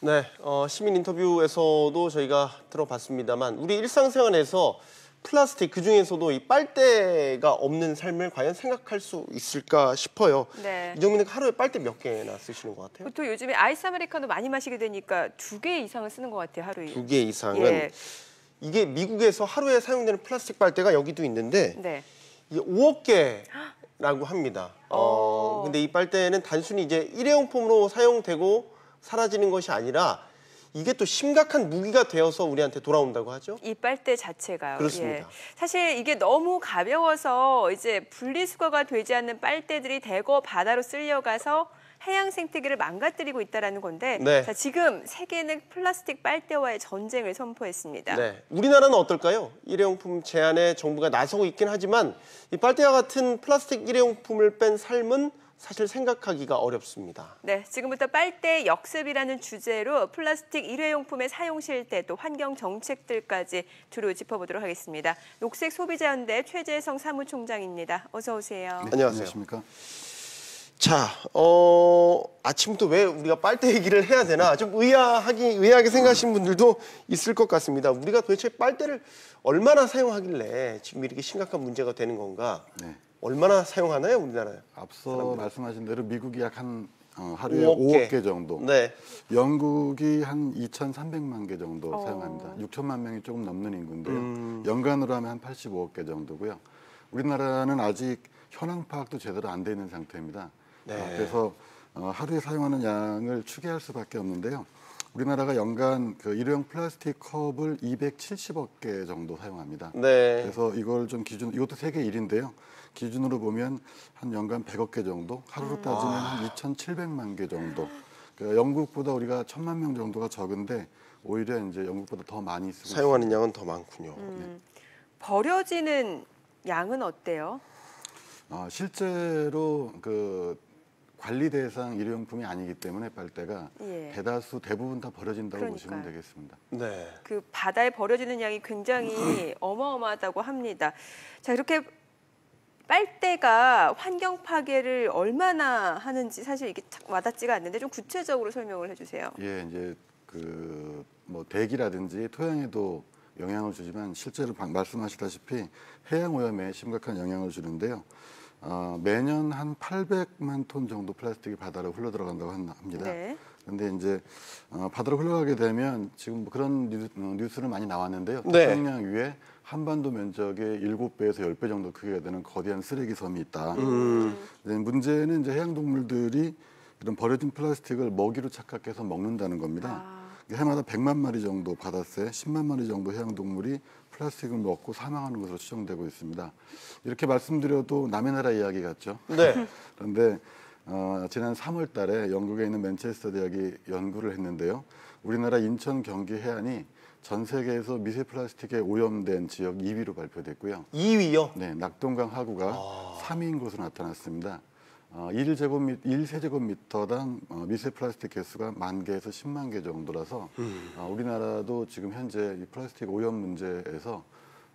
네, 어, 시민 인터뷰에서도 저희가 들어봤습니다만 우리 일상생활에서 플라스틱 그 중에서도 이 빨대가 없는 삶을 과연 생각할 수 있을까 싶어요. 네. 이정민은 하루에 빨대 몇 개나 쓰시는 것 같아요? 보통 요즘에 아이스 아메리카노 많이 마시게 되니까 두 개 이상은 쓰는 것 같아요 하루에. 두 개 이상은 예. 이게 미국에서 하루에 사용되는 플라스틱 빨대가 여기도 있는데 네. 이게 5억 개 라고 합니다. 어, 어. 근데 이 빨대는 단순히 이제 일회용품으로 사용되고 사라지는 것이 아니라 이게 또 심각한 무기가 되어서 우리한테 돌아온다고 하죠. 이 빨대 자체가요. 그렇습니다. 예. 사실 이게 너무 가벼워서 이제 분리수거가 되지 않는 빨대들이 대거 바다로 쓸려가서 해양 생태계를 망가뜨리고 있다라는 건데 네. 자, 지금 세계는 플라스틱 빨대와의 전쟁을 선포했습니다. 네. 우리나라는 어떨까요? 일회용품 제한에 정부가 나서고 있긴 하지만 이 빨대와 같은 플라스틱 일회용품을 뺀 삶은 사실 생각하기가 어렵습니다. 네, 지금부터 빨대 역습이라는 주제로 플라스틱 일회용품의 사용 실태 또 환경 정책들까지 두루 짚어보도록 하겠습니다. 녹색 소비자연대 최재성 사무총장입니다. 어서 오세요. 네, 안녕하세요. 안녕하십니까? 자, 어, 아침부터 왜 우리가 빨대 얘기를 해야 되나 좀 의아하기, 의아하게 생각하시는 분들도 있을 것 같습니다. 우리가 도대체 빨대를 얼마나 사용하길래 지금 이렇게 심각한 문제가 되는 건가? 네. 얼마나 사용하나요, 우리나라에? 앞서 말씀하신 대로 미국이 약 한 어, 하루에 5억 5억, 개. 개. 정도, 네. 영국이 한 2,300만 개 정도 어. 사용합니다. 6천만 명이 조금 넘는 인구인데요. 음. 연간으로 하면 한 85억 개 정도고요. 우리나라는 아직 현황 파악도 제대로 안 돼 있는 상태입니다. 네. 어, 그래서 어, 하루에 사용하는 양을 추계할 수밖에 없는데요. 우리나라가 연간 그 일회용 플라스틱 컵을 270억 개 정도 사용합니다. 네. 그래서 이걸 좀 기준 이것도 세계 1위인데요. 기준으로 보면 한 연간 100억 개 정도, 하루로 따지면 한 2,700만 개 정도. 그 영국보다 우리가 천만 명 정도가 적은데 오히려 이제 영국보다 더 많이 쓰고 사용하는 양은 더 많군요. 음, 버려지는 양은 어때요? 있습니다. 어, 실제로 그 관리 대상 일회용품이 아니기 때문에 빨대가 예. 대다수 대부분 다 버려진다고 그러니까요. 보시면 되겠습니다. 네. 그 바다에 버려지는 양이 굉장히 어마어마하다고 합니다. 자, 이렇게 빨대가 환경 파괴를 얼마나 하는지 사실 이게 참 와닿지가 않는데 좀 구체적으로 설명을 해주세요. 예, 이제 그 뭐 대기라든지 토양에도 영향을 주지만 실제로 방- 말씀하시다시피 해양 오염에 심각한 영향을 주는데요. 어, 매년 한 800만 톤 정도 플라스틱이 바다로 흘러 들어간다고 한- 합니다. 네. 그런데 이제 어, 바다로 흘러가게 되면 지금 뭐 그런 뉴, 어, 뉴스 는 많이 나왔는데요. 네. 태평양 위에 한반도 면적의 7배에서 10배 정도 크기가 되는 거대한 쓰레기 섬이 있다. 음. 네, 문제는 이제 해양 동물들이 이런 버려진 플라스틱을 먹이로 착각해서 먹는다는 겁니다. 아. 해마다 100만 마리 정도 바닷새, 10만 마리 정도 해양 동물이 플라스틱을 먹고 사망하는 것으로 추정되고 있습니다. 이렇게 말씀드려도 남의 나라 이야기 같죠. 네. 그런데 어, 지난 3월 달에 영국에 있는 맨체스터 대학이 연구를 했는데요. 우리나라 인천 경기 해안이 전 세계에서 미세 플라스틱에 오염된 지역 2위로 발표됐고요. 2위요. 네, 낙동강 하구가 아. 3위인 것으로 나타났습니다. 어, 1제곱미, 1세제곱미터당 어, 미세 플라스틱 개수가 만 개에서 10만 개 정도라서 음. 어, 우리나라도 지금 현재 이 플라스틱 오염 문제에서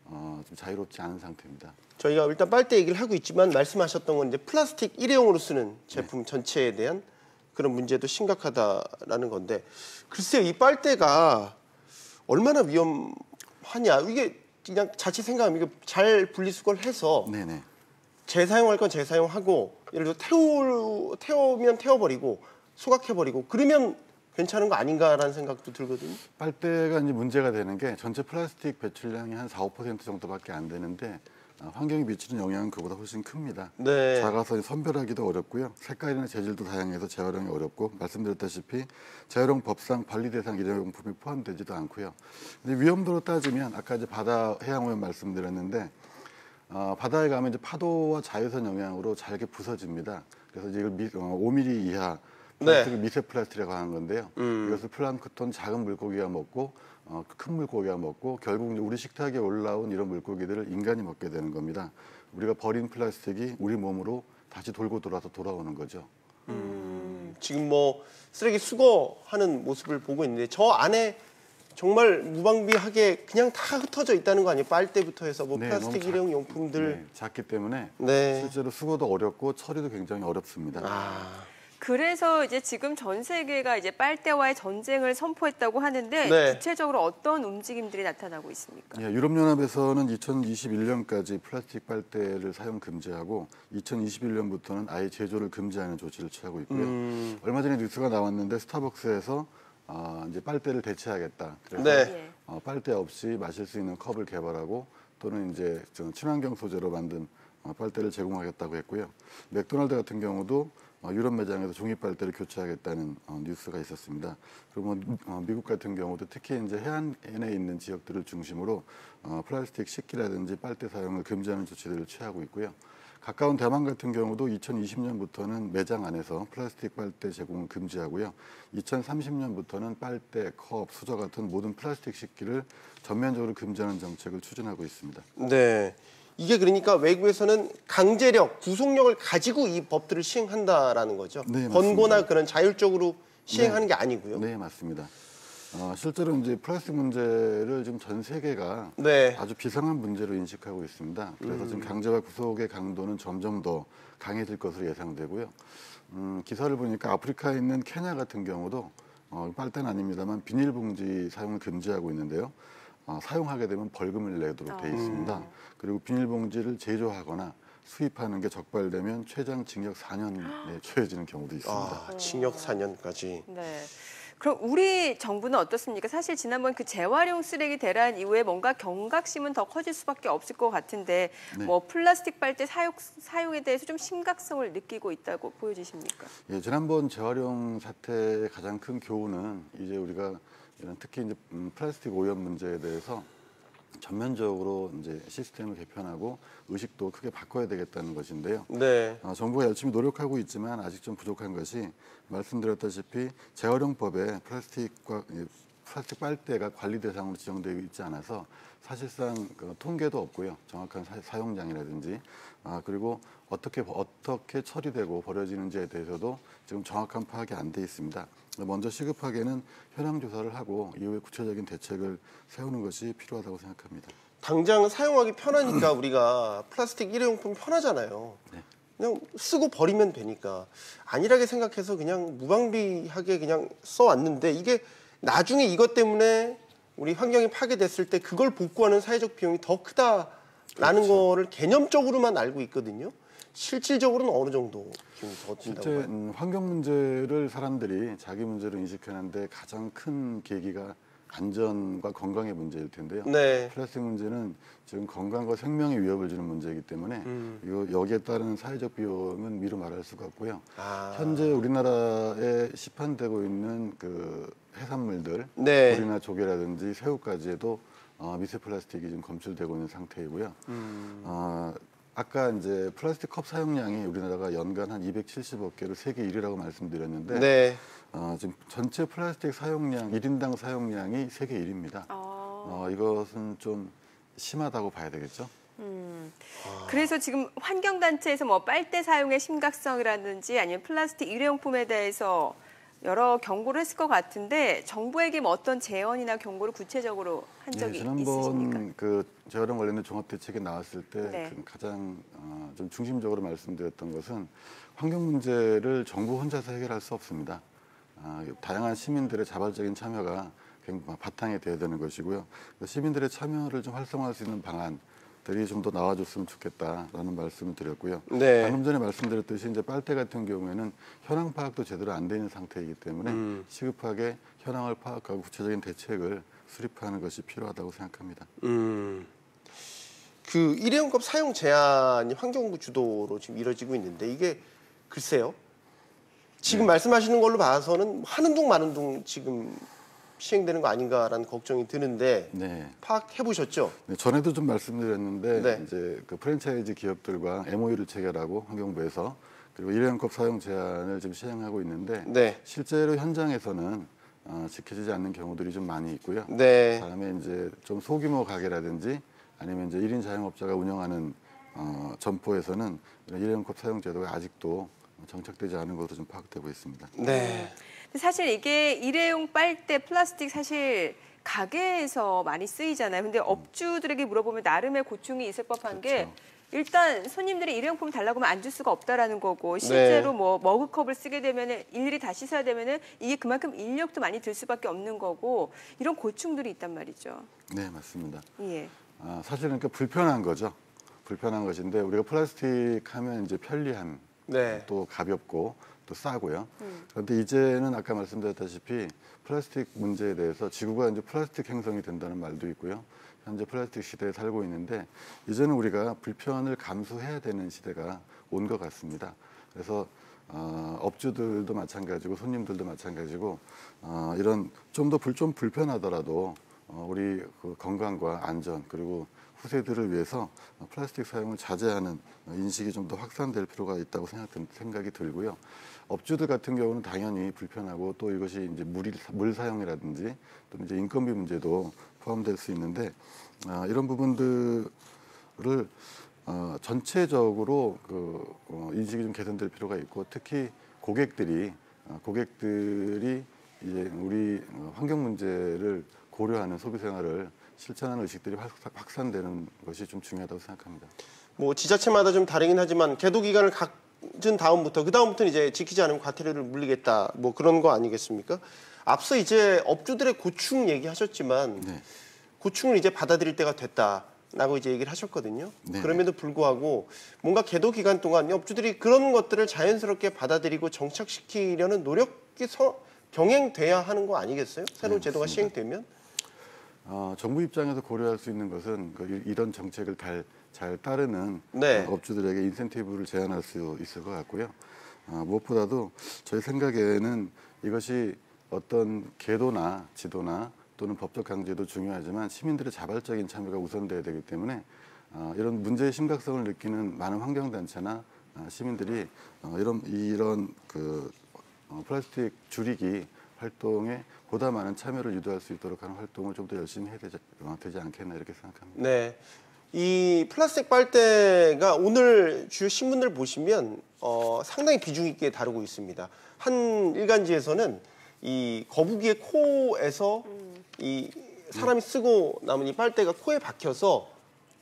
어, 좀 자유롭지 않은 상태입니다. 저희가 일단 빨대 얘기를 하고 있지만 말씀하셨던 건 이제 플라스틱 일회용으로 쓰는 제품 네. 전체에 대한 그런 문제도 심각하다라는 건데 글쎄요 이 빨대가 얼마나 위험하냐 이게 그냥 자칫 생각하면 이게 잘 분리수거를 해서 네네. 재사용할 건 재사용하고 예를 들어 태우 태우면 태워버리고 소각해버리고 그러면 괜찮은 거 아닌가라는 생각도 들거든요. 빨대가 이제 문제가 되는 게 전체 플라스틱 배출량이 한 4, 5% 정도밖에 안 되는데 어, 환경에 미치는 영향은 그보다 훨씬 큽니다. 네. 작아서 선별하기도 어렵고요. 색깔이나 재질도 다양해서 재활용이 어렵고 말씀드렸다시피 재활용 법상 관리 대상 일회용품이 포함되지도 않고요. 근데 위험도로 따지면 아까 이제 바다 해양 오염 말씀드렸는데 어, 바다에 가면 이제 파도와 자외선 영향으로 잘게 부서집니다. 그래서 이제 이걸 미, 어, 5mm 이하 플라스틱을 미세 플라스틱이라고 하는 건데요. 음. 이것을 플랑크톤 작은 물고기가 먹고 어, 큰 물고기가 먹고 결국 우리 식탁에 올라온 이런 물고기들을 인간이 먹게 되는 겁니다. 우리가 버린 플라스틱이 우리 몸으로 다시 돌고 돌아서 돌아오는 거죠. 지금 뭐 쓰레기 수거하는 모습을 보고 있는데 저 안에 정말 무방비하게 그냥 다 흩어져 있다는 거 아니에요? 빨대부터 해서 뭐 네, 플라스틱 일회용 용품들. 네, 작기 때문에 네. 실제로 수거도 어렵고 처리도 굉장히 어렵습니다. 아, 그래서 이제 지금 전 세계가 이제 빨대와의 전쟁을 선포했다고 하는데 네. 구체적으로 어떤 움직임들이 나타나고 있습니까? 예, 유럽연합에서는 2021년까지 플라스틱 빨대를 사용 금지하고 2021년부터는 아예 제조를 금지하는 조치를 취하고 있고요. 음. 얼마 전에 뉴스가 나왔는데 스타벅스에서 아, 이제 빨대를 대체하겠다. 그래서 네. 예. 어, 빨대 없이 마실 수 있는 컵을 개발하고 또는 이제 저 친환경 소재로 만든 어, 빨대를 제공하겠다고 했고요. 맥도날드 같은 경우도 어, 유럽 매장에서 종이 빨대를 교체하겠다는 어, 뉴스가 있었습니다. 그리고 뭐, 어, 미국 같은 경우도 특히 이제 해안에 있는 지역들을 중심으로 어, 플라스틱 식기라든지 빨대 사용을 금지하는 조치들을 취하고 있고요. 가까운 대만 같은 경우도 2020년부터는 매장 안에서 플라스틱 빨대 제공을 금지하고요. 2030년부터는 빨대, 컵, 수저 같은 모든 플라스틱 식기를 전면적으로 금지하는 정책을 추진하고 있습니다. 네. 이게 그러니까 외국에서는 강제력, 구속력을 가지고 이 법들을 시행한다라는 거죠. 네, 권고나. 그런 자율적으로 시행하는 게 아니고요. 네, 맞습니다. 어, 실제로 이제 플라스틱 문제를 지금 전 세계가 네. 아주 비상한 문제로 인식하고 있습니다. 그래서 지금 강제와 구속의 강도는 점점 더 강해질 것으로 예상되고요. 음, 기사를 보니까 아프리카에 있는 케냐 같은 경우도 어, 빨대는 아닙니다만 비닐봉지 사용을 금지하고 있는데요. 어, 사용하게 되면 벌금을 내도록 돼 있습니다. 그리고 비닐봉지를 제조하거나 수입하는 게 적발되면 최장 징역 4년에 처해지는 경우도 있습니다. 아, 징역 4년까지. 네. 그럼 우리 정부는 어떻습니까? 사실 지난번 그 재활용 쓰레기 대란 이후에 뭔가 경각심은 더 커질 수밖에 없을 것 같은데 네. 뭐 플라스틱 빨대 사용 사용에 대해서 좀 심각성을 느끼고 있다고 보여지십니까? 예, 지난번 재활용 사태의 가장 큰 교훈은 이제 우리가 이런 특히 이제 음, 플라스틱 오염 문제에 대해서 전면적으로 이제 시스템을 개편하고 의식도 크게 바꿔야 되겠다는 것인데요. 네. 어, 정부가 열심히 노력하고 있지만 아직 좀 부족한 것이 말씀드렸다시피 재활용법에 플라스틱과 이 플라스틱 빨대가 관리 대상으로 지정되어 있지 않아서 사실상 그 통계도 없고요. 정확한 사, 용량이라든지 아, 그리고 어떻게 어떻게 처리되고 버려지는지에 대해서도 지금 정확한 파악이 안 돼 있습니다. 먼저 시급하게는 현황 조사를 하고 이후에 구체적인 대책을 세우는 것이 필요하다고 생각합니다. 당장 사용하기 편하니까 우리가 플라스틱 일회용품 편하잖아요. 네. 그냥 쓰고 버리면 되니까 안일하게 생각해서 그냥 무방비하게 그냥 써왔는데 이게 나중에 이것 때문에 우리 환경이 파괴됐을 때 그걸 복구하는 사회적 비용이 더 크다라는 그렇죠. 거를 개념적으로만 알고 있거든요. 실질적으로는 어느 정도 지금 더 실제 든다고 봐요. 음, 환경 문제를 사람들이 자기 문제로 인식하는데 가장 큰 계기가 안전과 건강의 문제일 텐데요. 네. 플라스틱 문제는 지금 건강과 생명에 위협을 주는 문제이기 때문에 음. 이 여기에 따른 사회적 비용은 미루 말할 수가 없고요. 아. 현재 우리나라에 시판되고 있는 그 해산물들, 네. 조리나 조개라든지 새우까지도 어, 미세 플라스틱이 지금 검출되고 있는 상태이고요. 음. 어, 아까 이제 플라스틱 컵 사용량이 우리나라가 연간 한 270억 개로 세계 1위라고 말씀드렸는데 네. 어, 지금 전체 플라스틱 사용량 1인당 사용량이 세계 1위입니다. 어, 이것은 좀 심하다고 봐야 되겠죠. 음. 그래서 지금 환경단체에서 뭐 빨대 사용의 심각성이라든지 아니면 플라스틱 일회용품에 대해서 여러 경고를 했을 것 같은데 정부에게 뭐 어떤 제언이나 경고를 구체적으로 한 적이 예, 지난번 있으십니까? 그 재활용 관련된 종합 대책이 나왔을 때 네. 그 가장 어, 좀 중심적으로 말씀드렸던 것은 환경 문제를 정부 혼자서 해결할 수 없습니다. 아, 다양한 시민들의 자발적인 참여가 바탕이 되어야 되는 것이고요. 그 시민들의 참여를 좀 활성화할 수 있는 방안 들이 좀 더 나와줬으면 좋겠다라는 말씀을 드렸고요. 네. 방금 전에 말씀드렸듯이 이제 빨대 같은 경우에는 현황 파악도 제대로 안 돼 있는 상태이기 때문에 음. 시급하게 현황을 파악하고 구체적인 대책을 수립하는 것이 필요하다고 생각합니다. 음. 그 일회용컵 사용 제한이 환경부 주도로 지금 이뤄지고 있는데 이게 글쎄요. 지금 말씀하시는 걸로 봐서는 하는 둥 마는 둥 지금 시행되는 거 아닌가라는 걱정이 드는데 네. 파악해 보셨죠? 네, 전에도 좀 말씀드렸는데 네. 이제 그 프랜차이즈 기업들과 MOU를 체결하고 환경부에서 그리고 일회용컵 사용 제한을 지금 시행하고 있는데 네. 실제로 현장에서는 어, 지켜지지 않는 경우들이 좀 많이 있고요. 네. 다음에 이제 좀 소규모 가게라든지 아니면 이제 1인 자영업자가 운영하는 어, 점포에서는 일회용컵 사용 제도가 아직도 정착되지 않은 것으로 좀 파악되고 있습니다. 네. 사실 이게 일회용 빨대 플라스틱 사실 가게에서 많이 쓰이잖아요. 근데 업주들에게 물어보면 나름의 고충이 있을 법한 게 그렇죠. 일단 손님들이 일회용품 달라고 하면 안 줄 수가 없다라는 거고 실제로 네. 뭐 머그컵을 쓰게 되면은 일일이 다 씻어야 되면은 이게 그만큼 인력도 많이 들 수밖에 없는 거고 이런 고충들이 있단 말이죠. 네, 맞습니다. 예. 아, 사실은 그 불편한 거죠. 불편한 것인데 우리가 플라스틱 하면 이제 편리함, 네. 또 가볍고 또 싸고요. 그런데 이제는 아까 말씀드렸다시피 플라스틱 문제에 대해서 지구가 이제 플라스틱 행성이 된다는 말도 있고요. 현재 플라스틱 시대에 살고 있는데 이제는 우리가 불편을 감수해야 되는 시대가 온 것 같습니다. 그래서 어, 업주들도 마찬가지고 손님들도 마찬가지고 어, 이런 좀 더 불 좀 불편하더라도 어, 우리 그 건강과 안전 그리고 후세들을 위해서 어, 플라스틱 사용을 자제하는 어, 인식이 좀 더 확산될 필요가 있다고 생각, 생각 이 들고요. 업주들 같은 경우는 당연히 불편하고 또 이것이 이제 물이, 물 사용이라든지 또 이제 인건비 문제도 포함될 수 있는데 아, 이런 부분들을 어, 전체적으로 그 어, 인식이 좀 개선될 필요가 있고 특히 고객들이 어, 고객들이 이제 우리 어, 환경 문제를 고려하는 소비 생활을 실천하는 의식들이 확- 확산되는 것이 좀 중요하다고 생각합니다. 뭐 지자체마다 좀 다르긴 하지만 계도 기간을 갖은 다음부터 그 다음부터는 이제 지키지 않으면 과태료를 물리겠다 뭐 그런 거 아니겠습니까? 앞서 이제 업주들의 고충 얘기하셨지만 네. 고충을 이제 받아들일 때가 됐다 라고 이제 얘기를 하셨거든요. 네. 그럼에도 불구하고 뭔가 계도 기간 동안 업주들이 그런 것들을 자연스럽게 받아들이고 정착시키려는 노력이 서, 병행돼야 하는 거 아니겠어요? 새로운 네, 제도가. 시행되면? 어, 정부 입장에서 고려할 수 있는 것은 그 이- 이런 정책을 잘, 잘 따르는 네. 어, 업주들에게 인센티브를 제한할 수 있을 것 같고요. 어, 무엇보다도 저희 생각에는 이것이 어떤 계도나 지도나 또는 법적 강제도 중요하지만 시민들의 자발적인 참여가 우선돼야 되기 때문에 어, 이런 문제의 심각성을 느끼는 많은 환경단체나 어, 시민들이 어, 이런 이런 그 어, 플라스틱 줄이기 활동에 보다 많은 참여를 유도할 수 있도록 하는 활동을 좀 더 열심히 해야 되지, 어, 되지 않겠나 이렇게 생각합니다. 네. 이 플라스틱 빨대가 오늘 주요 신문들 보시면 어, 상당히 비중 있게 다루고 있습니다. 한 일간지에서는 이 거북이의 코에서 이 사람이 쓰고 남은 이 빨대가 코에 박혀서 이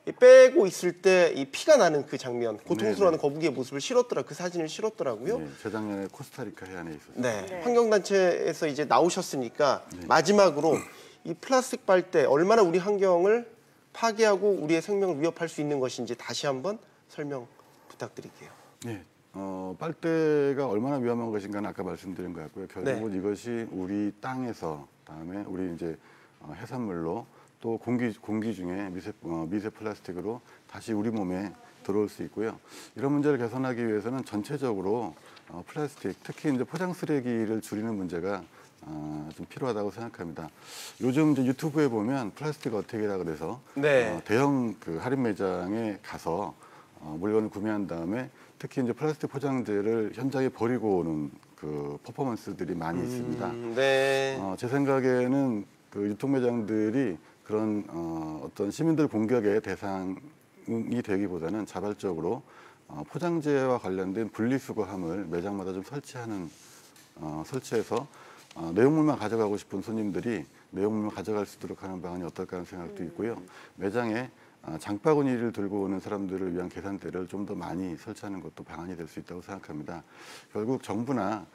빼고 있을 때 이 피가 나는 그 장면, 고통스러워하는 거북이의 모습을 실었더라, 그 사진을 실었더라고요. 네, 재작년에 코스타리카 해안에 있었어요. 네. 네. 환경단체에서 이제 나오셨으니까 마지막으로 이 플라스틱 빨대 얼마나 우리 환경을 파괴하고 우리의 생명을 위협할 수 있는 것인지 다시 한번 설명 부탁드릴게요. 네. 어, 빨대가 얼마나 위험한 것인가는 아까 말씀드린 것 같고요. 결국은 이것이 우리 땅에서 다음에 우리 이제 어, 해산물로 또 공기 공기 중에 미세 어, 미세 플라스틱으로 다시 우리 몸에 들어올 수 있고요. 이런 문제를 개선하기 위해서는 전체적으로 어, 플라스틱 특히 이제 포장 쓰레기를 줄이는 문제가 어, 좀 필요하다고 생각합니다. 요즘 이제 유튜브에 보면 플라스틱 어택이라 그래서 네. 어, 대형 그 할인 매장에 가서 어, 물건을 구매한 다음에 특히 이제 플라스틱 포장재를 현장에 버리고 오는 그 퍼포먼스들이 많이 있습니다. 음, 네. 어, 제 생각에는 그 유통 매장들이 그런 어, 어떤 시민들 공격의 대상이 되기보다는 자발적으로 어, 포장재와 관련된 분리수거함을 매장마다 좀 설치하는 어, 설치해서 어, 내용물만 가져가고 싶은 손님들이 내용물만 가져갈 수 있도록 하는 방안이 어떨까 하는 생각도 있고요. 매장에 어, 장바구니를 들고 오는 사람들을 위한 계산대를 좀 더 많이 설치하는 것도 방안이 될 수 있다고 생각합니다. 결국 정부나 아,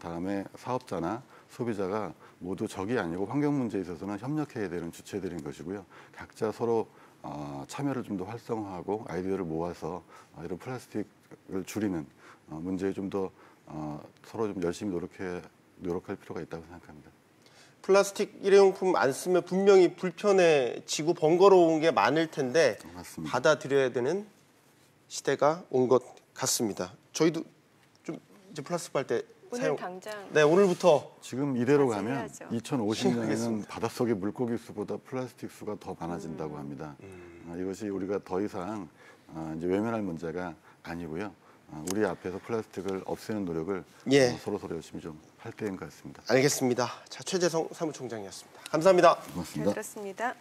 다음에 사업자나 소비자가 모두 적이 아니고 환경 문제에 있어서는 협력해야 되는 주체들인 것이고요. 각자 서로 어, 참여를 좀 더 활성화하고 아이디어를 모아서 어, 이런 플라스틱을 줄이는 어, 문제에 좀더 어, 서로 좀 열심히 노력해 노력할 필요가 있다고 생각합니다. 플라스틱 일회용품 안 쓰면 분명히 불편해지고 번거로운 게 많을 텐데 맞습니다. 받아들여야 되는 시대가 온 것 같습니다. 저희도 좀 이제 플라스틱 빨대 오늘 사용. 당장 네, 오늘부터 지금 이대로 가면 자제해야죠. 2050년에는 심각하겠습니다. 바닷속의 물고기 수보다 플라스틱 수가 더 많아진다고 합니다. 아, 이것이 우리가 더 이상 아, 이제 외면할 문제가 아니고요. 아, 우리 앞에서 플라스틱을 없애는 노력을 예. 어, 서로 서로 열심히 좀 할 때인 것 같습니다. 알겠습니다. 자, 최재성 사무총장이었습니다. 감사합니다. 잘 고맙습니다. 들었습니다.